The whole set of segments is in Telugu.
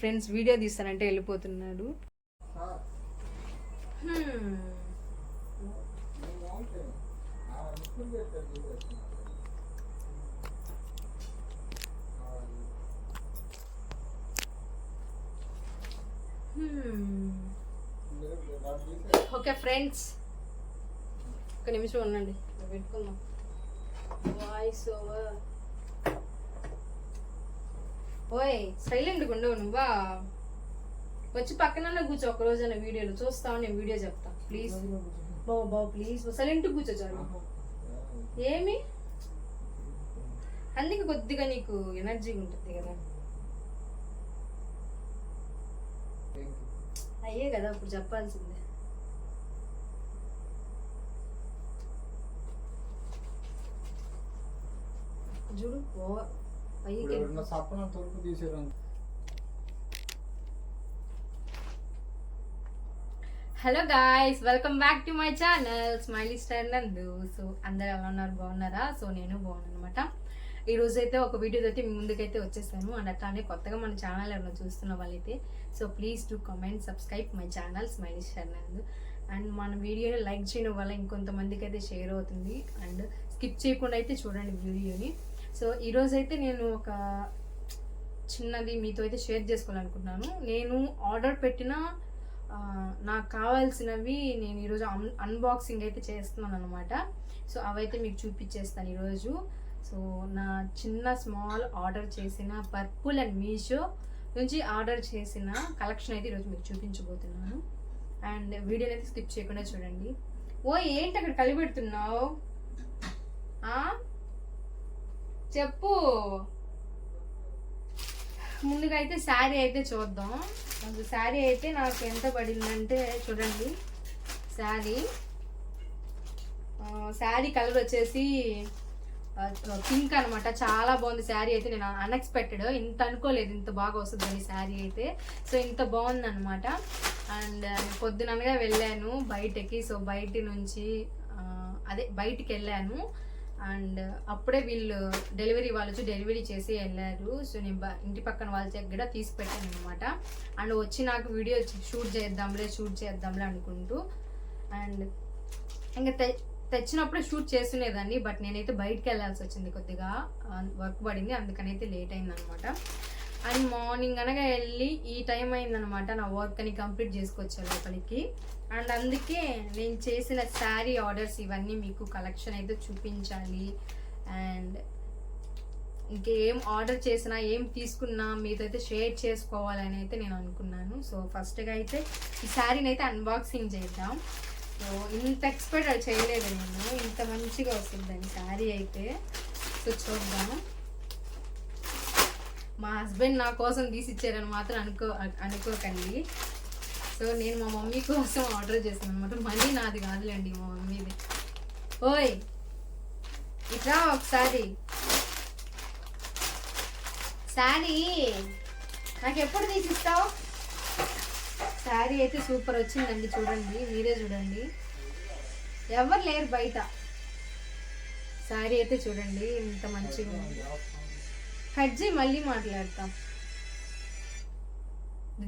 ఫ్రెండ్స్ వీడియో తీస్తానంటే వెళ్ళిపోతున్నాడు. Hmm. ఓకే ఫ్రెండ్స్ ఒక నిమిషం ఉండండి. పెట్టుకుందాం. వాయిస్ ఓవర్ ఓయ్ సైలెంట్గా ఉండవు నువ్వా? వచ్చి పక్కన కూర్చో ఒక రోజైన వీడియోలో చూస్తావు నేను వీడియో చెప్తా. ప్లీజ్ బాబు బాబు ప్లీజ్ సైలెంట్ కూర్చో చాలు. ఏమి? అందుకే కొద్దిగా నీకు ఎనర్జీ ఉంటుంది కదా. అయ్యే కదా ఇప్పుడు చెప్పాల్సిందే. చూడు పైకి ఎవరన్నా సప్పన తొలుపు తీసారు hello guys welcome back to my channel smiley star Nandu. So అందరు ఎలా ఉన్నారు? బాగున్నారా? సో నేను బాగున్నాను అనమాట ఈ రోజు అయితే ఒక వీడియో అయితే మీ ముందుకైతే వచ్చేసాను. అండ్ అట్లానే కొత్తగా మన ఛానల్ ఎవరైనా చూస్తున్న వాళ్ళైతే so please to comment subscribe my channel smiley star Nandu. And మన వీడియోని లైక్ చేయడం వల్ల ఇంకొంతమందికి అయితే షేర్ అవుతుంది. అండ్ స్కిప్ చేయకుండా అయితే చూడండి వీడియోని. సో ఈరోజు అయితే నేను ఒక చిన్నది మీతో అయితే షేర్ చేసుకోవాలనుకుంటున్నాను. నేను ఆర్డర్ పెట్టిన నాకు కావాల్సినవి నేను ఈరోజు అన్ అన్బాక్సింగ్ అయితే చేస్తున్నాను అనమాట సో అవైతే మీకు చూపించేస్తాను ఈరోజు సో నా చిన్న స్మాల్ ఆర్డర్ చేసిన పర్పుల్ అండ్ మీషో నుంచి ఆర్డర్ చేసిన కలెక్షన్ అయితే ఈరోజు మీకు చూపించబోతున్నాను. అండ్ వీడియోని అయితే స్కిప్ చేయకుండా చూడండి. ఓ ఏంటి అక్కడ కలిపెడుతున్నావు? చెప్పు. ముందుగా అయితే శారీ అయితే చూద్దాం. అసలు శారీ అయితే నాకు ఎంత పడిందంటే చూడండి. శారీ. శారీ కలర్ వచ్చేసి పింక్ అనమాట చాలా బాగుంది శారీ అయితే. నేను అన్ఎక్స్పెక్టెడ్ ఇంత అనుకోలేదు. ఇంత బాగా వస్తుందని శారీ అయితే. సో ఇంత బాగుంది అనమాట అండ్ పొద్దుననగా వెళ్ళాను బయటకి. సో బయట నుంచి అదే బయటికి వెళ్ళాను. అండ్ అప్పుడే వీళ్ళు డెలివరీ వాళ్ళు వచ్చి డెలివరీ చేసి వెళ్ళారు. సో నేను ఇంటి పక్కన వాళ్ళ దగ్గర తీసి పెట్టాను అనమాట అండ్ వచ్చి నాకు వీడియో షూట్ చేద్దాంలే షూట్ చేద్దాంలే అనుకుంటూ అండ్ ఇంకా తె తెచ్చినప్పుడే షూట్ చేస్తునేదాన్ని బట్ నేనైతే బయటకు వెళ్ళాల్సి వచ్చింది కొద్దిగా. వర్క్ పడింది. అందుకనైతే లేట్ అయింది అనమాట అండ్ మార్నింగ్ అనగా వెళ్ళి ఈ టైం అయిందనమాట నా వర్క్ అని కంప్లీట్ చేసుకొచ్చాను లోపలికి. అండ్ అందుకే నేను చేసిన శారీ ఆర్డర్స్ ఇవన్నీ మీకు కలెక్షన్ అయితే చూపించాలి. అండ్ ఇంకేం ఆర్డర్ చేసినా ఏం తీసుకున్నా మీతో అయితే షేర్ చేసుకోవాలని అయితే నేను అనుకున్నాను. సో ఫస్ట్గా అయితే ఈ శారీని అయితే అన్బాక్సింగ్ చేద్దాం. సో ఇంత ఎక్స్పెక్ట్ చేయలేదు నేను. ఇంత మంచిగా వస్తుందని శారీ అయితే. సో చూద్దాం. మా హస్బెండ్ నా కోసం తీసిచ్చారని మాత్రం అనుకో అనుకోకండి. సో నేను మా మమ్మీ కోసం ఆర్డర్ చేశాను అనమాట మనీ నాది కాదులేండి మా మమ్మీది. ఓయ్! ఇట్లా ఒకసారి. శారీ నాకు ఎప్పుడు తీసిస్తావు శారీ అయితే సూపర్ వచ్చిందండి. చూడండి మీరే చూడండి. ఎవరు లేరు బయట. శారీ అయితే చూడండి ఇంత మంచిగా ఉంది. కట్ చేయి మళ్ళీ మాట్లాడతాం.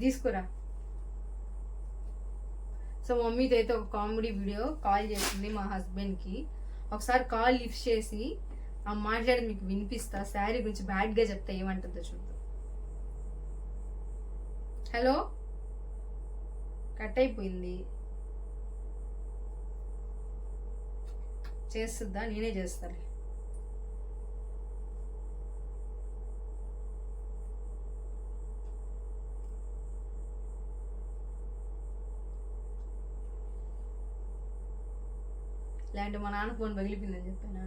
తీసుకురా. సో మమ్మీతో అయితే ఒక కామెడీ వీడియో కాల్ చేసింది మా హస్బెండ్కి. ఒకసారి కాల్ లిఫ్ట్ చేసి ఆ మాట్లాడి మీకు వినిపిస్తా. శారీ గురించి బ్యాడ్గా చెప్తా ఏమంటుందో చూద్దాం. హలో? కట్ అయిపోయింది చేస్తుందా? నేనే చేస్తాను లేదంటే మా నాన్న ఫోన్ పగిలిపోయిందని చెప్పానా?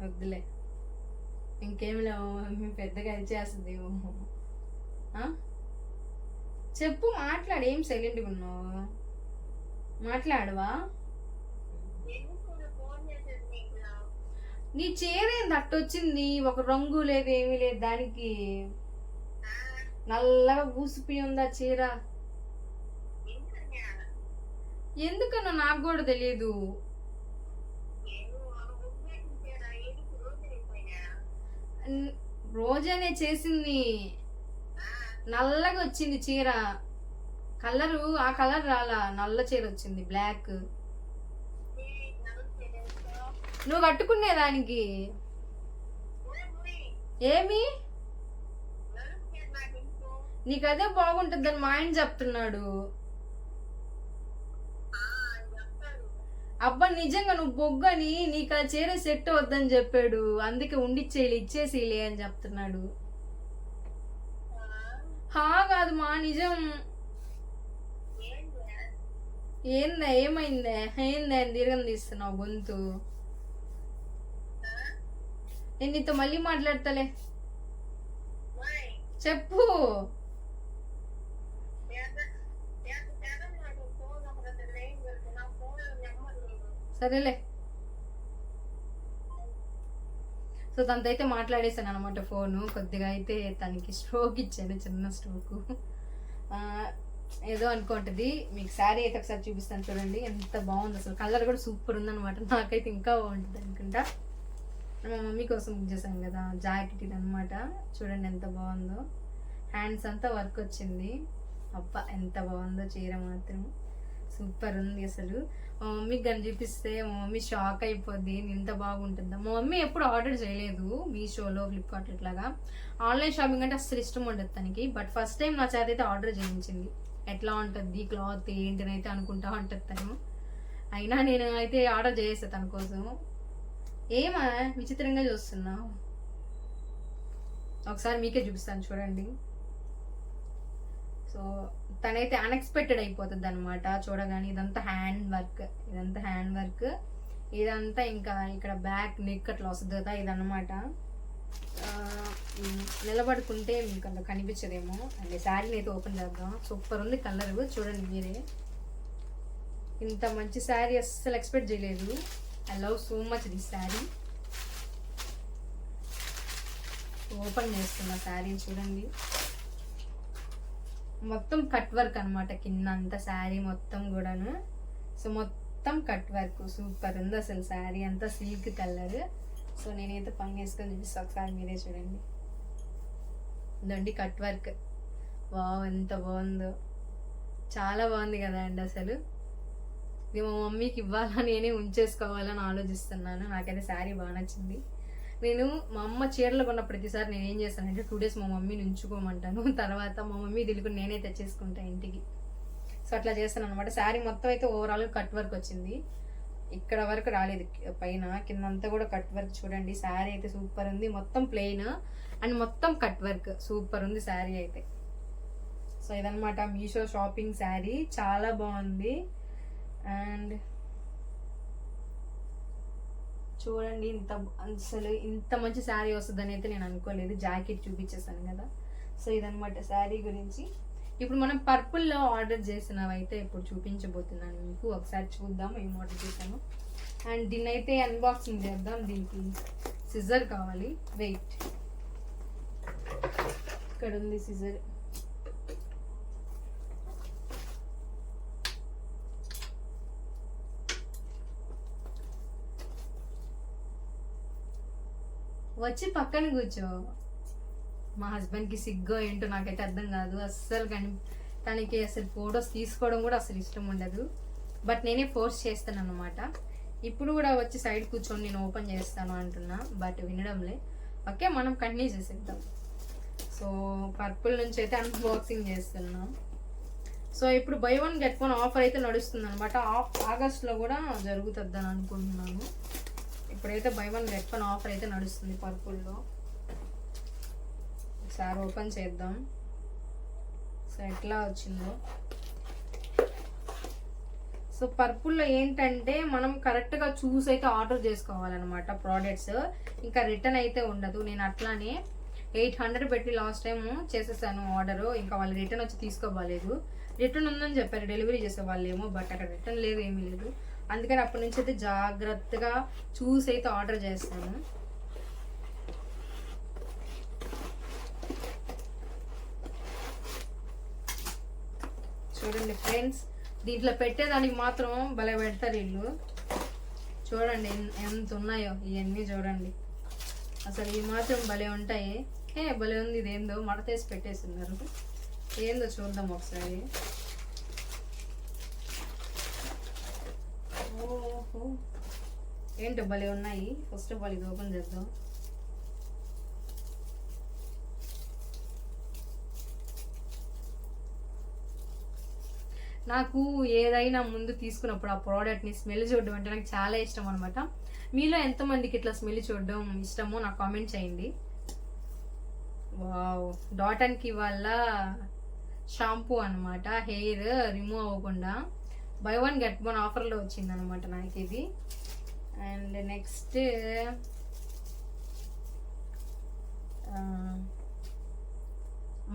వద్దులే. ఇంకేం లేవు మమ్మీ పెద్దగా ఇచ్చేస్తుంది చెప్పు మాట్లాడు. ఏం సైలెంట్గా ఉన్నావు? మాట్లాడవా? నీ చీర ఏంది? అట్టొచ్చింది ఒక రంగు లేదు ఏమీ లేదు. దానికి నల్లగా ఊసిపోయి ఉందా చీర. ఎందుకన్నా నాకు కూడా తెలియదు రోజానే చేసింది. నల్లగా వచ్చింది చీర. కలరు ఆ కలర్ రాలా నల్ల చీర వచ్చింది బ్లాక్. నువ్వు కట్టుకునే దానికి ఏమి నీకు అదే బాగుంటుందని మా ఆయన చెప్తున్నాడు. అబ్బా నిజంగా నువ్వు బొగ్గని నీకు ఆ చీర సెట్ వద్దని చెప్పాడు. అందుకే ఉండిచ్చేయాలి ఇచ్చేసేయలే అని చెప్తున్నాడు. హా కాదు మా నిజం. ఏందా ఏమైందే? ఏందా అని దీర్ఘం తీస్తున్నావు గొంతు. నేను నీతో మళ్ళీ మాట్లాడతలే. చెప్పు. సరేలే. సో తనతో అయితే మాట్లాడేశాను అనమాట ఫోను. కొద్దిగా అయితే తనకి స్ట్రోక్ ఇచ్చాను చిన్న స్ట్రోక్ ఏదో అనుకుంటుంది. మీకు శారీ అయితే ఒకసారి చూపిస్తాను చూడండి. ఎంత బాగుంది అసలు. కలర్ కూడా సూపర్ ఉందన్నమాట. నాకైతే ఇంకా బాగుంటుంది అనుకుంటా. మా మమ్మీ కోసం బుక్ చేశాను కదా జాకెట్ ఇది అనమాట చూడండి ఎంత బాగుందో. హ్యాండ్స్ అంతా వర్క్ వచ్చింది. అబ్బా ఎంత బాగుందో చీర మాత్రం. సూపర్ ఉంది అసలు. మా మమ్మీకి కానీ చూపిస్తే మా మమ్మీ షాక్ అయిపోద్ది ఇంత బాగుంటుందా? మా మమ్మీ ఎప్పుడు ఆర్డర్ చేయలేదు మీషోలో ఫ్లిప్కార్ట్ ఇట్లాగా. ఆన్లైన్ షాపింగ్ అంటే అసలు ఇష్టం ఉండదు తనకి బట్ ఫస్ట్ టైం నా చేత అయితే ఆర్డర్ చేయించింది. ఎట్లా ఉంటుంది క్లాత్ ఏంటిని అయితే అనుకుంటా ఉంటుంది తను. అయినా నేను అయితే ఆర్డర్ చేసేస్తాను తన కోసం. ఏమా విచిత్రంగా చూస్తున్నావు ఒకసారి మీకే చూపిస్తాను చూడండి. సో తనైతే అన్ఎక్స్పెక్టెడ్ అయిపోతుంది అనమాట చూడగానే ఇదంతా హ్యాండ్ వర్క్ ఇదంతా హ్యాండ్ వర్క్ ఇదంతా ఇంకా ఇక్కడ బ్యాక్ నెక్ అట్లా వస్తుంది కదా ఇదన్నమాట నిలబడుకుంటే మీకు అంత కనిపించదేమో. అంటే శారీని అయితే ఓపెన్ చేద్దాం. సూపర్ ఉంది కలర్ చూడండి మీరే. ఇంత మంచి శారీ అస్సలు ఎక్స్పెక్ట్ చేయలేదు. I love so much this sari open చేస్తున్న శారీ చూడండి. మొత్తం కట్ వర్క్ అనమాట కింద అంతా శారీ మొత్తం కూడాను. సో మొత్తం కట్ వర్క్ సూపర్ ఉంది అసలు శారీ అంతా సిల్క్ కలర్ సో నేనైతే పైన వేసుకొని చూపిస్తాను ఒకసారి మీరే చూడండి. ఇదండి కట్ వర్క్ వావ్ ఎంత బాగుందో. చాలా బాగుంది కదా అండి అసలు. ఇది మా మమ్మీకి ఇవ్వాలా నేనే ఉంచేసుకోవాలని ఆలోచిస్తున్నాను. నాకైతే శారీ బాగా నచ్చింది. నేను మా అమ్మ చీరలు కొన్న ప్రతిసారి నేను ఏం చేస్తానంటే టూ డేస్ మా మమ్మీని ఉంచుకోమంటాను. తర్వాత మా మమ్మీ దిలుకుని నేనే తెచ్చేసుకుంటా ఇంటికి. సో అట్లా చేస్తాను అనమాట శారీ మొత్తం అయితే ఓవరాల్ కట్ వర్క్ వచ్చింది. ఇక్కడ వరకు రాలేదు. పైన కింద అంతా కూడా కట్ వర్క్ చూడండి. శారీ అయితే సూపర్ ఉంది. మొత్తం ప్లెయిన్ అండ్ మొత్తం కట్ వర్క్ సూపర్ ఉంది శారీ అయితే. సో ఇదనమాట మీషో షాపింగ్ శారీ. చాలా బాగుంది. అండ్ చూడండి ఇంత అసలు ఇంత మంచి శారీ వస్తుందని అయితే నేను అనుకోలేదు. జాకెట్ చూపించేసాను కదా. సో ఇదనమాట శారీ గురించి. ఇప్పుడు మనం పర్పుల్లో ఆర్డర్ చేసినవైతే ఇప్పుడు చూపించబోతున్నాను మీకు. ఒకసారి చూద్దాం ఏం ఆర్డర్ చేశాను. అండ్ దీన్ని అయితే అన్బాక్సింగ్ చేద్దాం. దీనికి సిజర్ కావాలి. వెయిట్ ఇక్కడ ఉంది సిజర్ వచ్చి పక్కన కూర్చో. మా హస్బెండ్కి సిగ్గు ఏంటో నాకైతే అర్థం కాదు. అస్సలు కానీ తనకి అసలు ఫొటోస్ తీసుకోవడం కూడా అసలు ఇష్టం ఉండదు. బట్ నేనే ఫోర్స్ చేస్తాను అనమాట ఇప్పుడు కూడా వచ్చి సైడ్ కూర్చొని నేను ఓపెన్ చేస్తాను అంటున్నా. బట్ వినడంలే. ఓకే మనం కంటిన్యూ చేసేద్దాం. సో పర్పుల్ నుంచి అయితే అన్బాక్సింగ్ చేస్తున్నాం. సో ఇప్పుడు buy one get one offer అయితే నడుస్తుంది అనమాట ఆగస్ట్లో కూడా జరుగుతుంది అని అనుకుంటున్నాను. ఇప్పుడైతే buy one get one offer అయితే నడుస్తుంది పర్పుల్లో ఒకసారి ఓపెన్ చేద్దాం. సో ఎట్లా వచ్చిందో. సో పర్పుల్లో ఏంటంటే మనం కరెక్ట్గా చూసి అయితే ఆర్డర్ చేసుకోవాలన్నమాట ప్రోడక్ట్స్ ఇంకా రిటర్న్ అయితే ఉండదు. నేను అట్లానే ఎయిట్ హండ్రెడ్ పెట్టి లాస్ట్ టైం చేసేసాను ఆర్డరు ఇంకా వాళ్ళు రిటర్న్ వచ్చి తీసుకోవాలేదు. రిటర్న్ ఉందని చెప్పారు. డెలివరీ చేసే వాళ్ళు ఏమో బట్ అక్కడ రిటర్న్ లేదు ఏమీ లేదు. అందుకని అప్పటి నుంచి అయితే జాగ్రత్తగా చూసి అయితే ఆర్డర్ చేస్తాను. చూడండి ఫ్రెండ్స్ దీంట్లో పెట్టేదానికి మాత్రం భలే పెడతారు వీళ్ళు. చూడండి ఎంత ఉన్నాయో ఇవన్నీ చూడండి. అసలు ఈ మాత్రం భలే ఉంటాయి. ఏ భలే ఉంది ఇదేందో మడతేసి పెట్టేస్తున్నారు. ఏందో చూద్దాం ఒకసారి. ఓహో. ఏంటో భలే ఉన్నాయి? ఫస్ట్ ఆఫ్ ఆల్ ఇది ఓపెన్ చేద్దాం. నాకు ఏదైనా ముందు తీసుకున్నప్పుడు ఆ ప్రోడక్ట్ని స్మెల్ చూడడం అంటే నాకు చాలా ఇష్టం అనమాట మీలో ఎంతమందికి ఇట్లా స్మెల్ చూడడం ఇష్టమో నాకు కామెంట్ చేయండి. వావ్ డాటన్కి కి వల్ల షాంపూ అనమాట హెయిర్ రిమూవ్ అవ్వకుండా. బై వన్ గెట్ వన్ ఆఫర్లో వచ్చింది అనమాట నాకు ఇది అండ్ నెక్స్ట్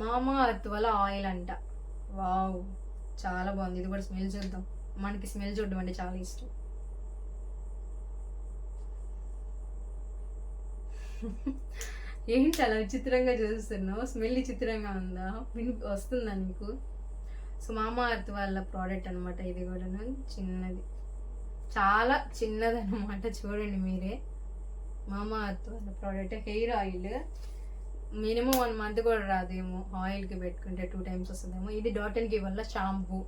మామా అర్త్ వల్ల ఆయిల్ అంట. వావ్ చాలా బాగుంది. ఇది కూడా స్మెల్ చూద్దాం. మనకి స్మెల్ చూడడం అంటే చాలా ఇష్టం. ఏంటి అలా విచిత్రంగా చూస్తున్నావు? స్మెల్ విచిత్రంగా ఉందా? వస్తుందా నీకు? సో మామా అర్త్ వాళ్ళ ప్రోడక్ట్ అనమాట ఇది కూడా చిన్నది. చాలా చిన్నది అనమాట చూడండి మీరే. మామా అర్త్ వాళ్ళ product. Hair oil. Minimum one month కూడా రాదేమో ఆయిల్కి పెట్టుకుంటే టూ టైమ్స్ వస్తుందేమో. ఇది డాటన్కి కి వల్ల షాంపూ.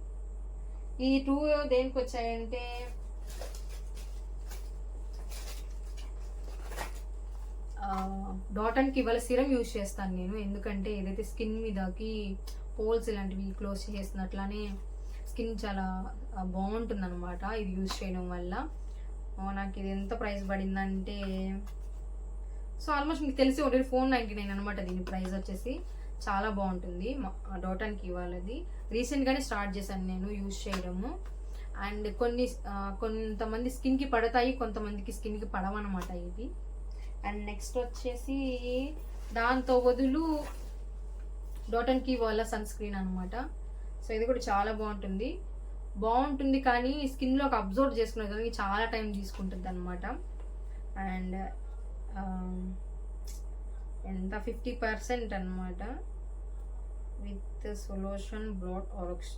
ఈ టూ దేనికి వచ్చాయంటే డాటన్కి ఇవాళ సిరం యూజ్ చేస్తాను నేను. ఎందుకంటే ఏదైతే స్కిన్ మీదకి పోల్స్ ఇలాంటివి క్లోజ్ చేసినట్లనే స్కిన్ చాలా బాగుంటుంది అనమాట ఇది యూజ్ చేయడం వల్ల. నాకు ఇది ఎంత ప్రైస్ పడిందంటే సో ఆల్మోస్ట్ మీకు తెలిసి ఉంటుంది ఫోర్ నైంటీ నైన్ అనమాట దీని ప్రైస్ వచ్చేసి. చాలా బాగుంటుంది డాట్ అండ్ వాళ్ళది రీసెంట్గానే స్టార్ట్ చేశాను నేను యూజ్ చేయడము. అండ్ కొన్ని కొంతమంది స్కిన్కి పడతాయి కొంతమందికి స్కిన్కి పడవన్నమాట ఇది అండ్ నెక్స్ట్ వచ్చేసి దాంతో బదులు డోటన్ అండ్ కీ వాళ్ళ సన్ స్క్రీన్ అనమాట సో ఇది కూడా చాలా బాగుంటుంది. బాగుంటుంది కానీ స్కిన్లోకి అబ్జర్వ్ చేసుకునే కానీ చాలా టైం తీసుకుంటుంది అనమాట అండ్ ఎంత? ఫిఫ్టీ పర్సెంట్ అనమాట విత్ సొల్యూషన్ బ్లాట్ ఆర్క్స్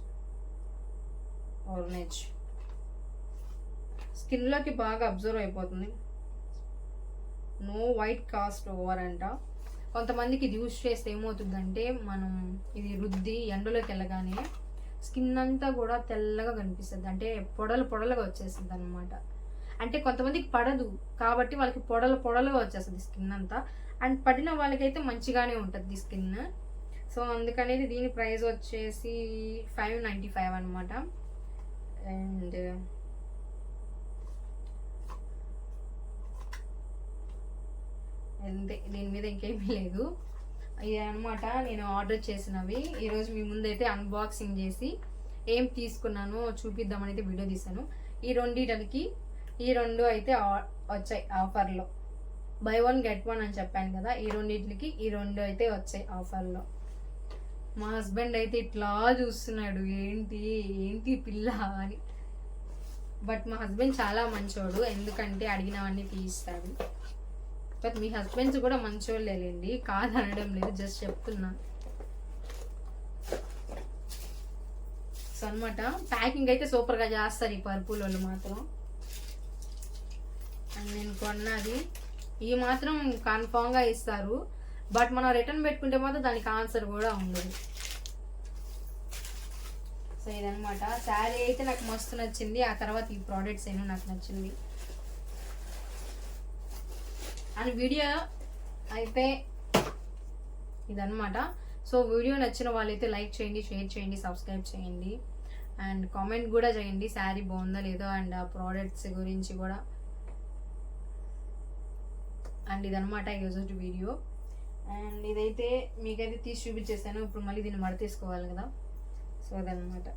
ఆర్నేజ్. స్కిన్లోకి బాగా అబ్జర్వ్ అయిపోతుంది. నో వైట్ కాస్ట్ ఓవర్ అంట. కొంతమందికి ఇది యూజ్ చేస్తే ఏమవుతుందంటే మనం ఇది రుద్ది ఎండలోకి వెళ్ళగానే స్కిన్ అంతా కూడా తెల్లగా కనిపిస్తుంది. అంటే పొడలు పొడలుగా వచ్చేస్తుంది అనమాట అంటే కొంతమందికి పడదు. కాబట్టి వాళ్ళకి పొడలు పొడలుగా వచ్చేస్తుంది స్కిన్ అంతా. అండ్ పడిన వాళ్ళకైతే మంచిగానే ఉంటుంది స్కిన్. సో అందుకనేది దీని ప్రైస్ వచ్చేసి ఫైవ్ నైంటీ ఫైవ్ అనమాట అండ్ అంతే దీని మీద ఇంకేమీ లేదు. ఇది అనమాట నేను ఆర్డర్ చేసినవి. ఈరోజు మీ ముందైతే అన్బాక్సింగ్ చేసి ఏం తీసుకున్నానో చూపిద్దామని అయితే వీడియో తీసాను ఈ రెండిటికి ఈ రెండు అయితే ఆ- వచ్చాయి ఆఫర్లో. బై వన్ గెట్ వన్ అని చెప్పాను కదా ఈ రెండింటికి ఈ రెండు అయితే వచ్చాయి ఆఫర్లో. మా హస్బెండ్ అయితే ఇట్లా చూస్తున్నాడు ఏంటి ఏంటి పిల్ల అని. బట్ మా హస్బెండ్ చాలా మంచోడు ఎందుకంటే అడిగినవన్నీ తీయిస్తాడు. బట్ మీ హస్బెండ్స్ కూడా మంచోళ్ళేలేండి కాదు అనడం లేదు జస్ట్ చెప్తున్నా. సో అనమాట ప్యాకింగ్ అయితే సూపర్గా చేస్తారు ఈ పర్పుల్ వాళ్ళు మాత్రం. అండ్ నేను కొన్నది. ఈ మాత్రం కన్ఫామ్గా ఇస్తారు. బట్ మనం రిటర్న్ పెట్టుకుంటే మాత్రం దానికి ఆన్సర్ కూడా ఉండదు. సో ఇదనమాట శారీ అయితే నాకు మస్తు నచ్చింది. ఆ తర్వాత ఈ ప్రోడక్ట్స్ ఏమో నాకు నచ్చింది. అండ్ వీడియో అయితే ఇదన్నమాట. సో వీడియో నచ్చిన వాళ్ళైతే లైక్ చేయండి షేర్ చేయండి సబ్స్క్రైబ్ చేయండి. అండ్ కామెంట్ కూడా చేయండి శారీ బాగుందా లేదో అండ్ ఆ ప్రోడక్ట్స్ గురించి కూడా. అండ్ ఇదనమాట ఈరోజు వీడియో. అండ్ ఇదైతే మీకైతే తీసి చూపించేసాను. ఇప్పుడు మళ్ళీ దీన్ని మడతీసుకోవాలి కదా. సో అదనమాట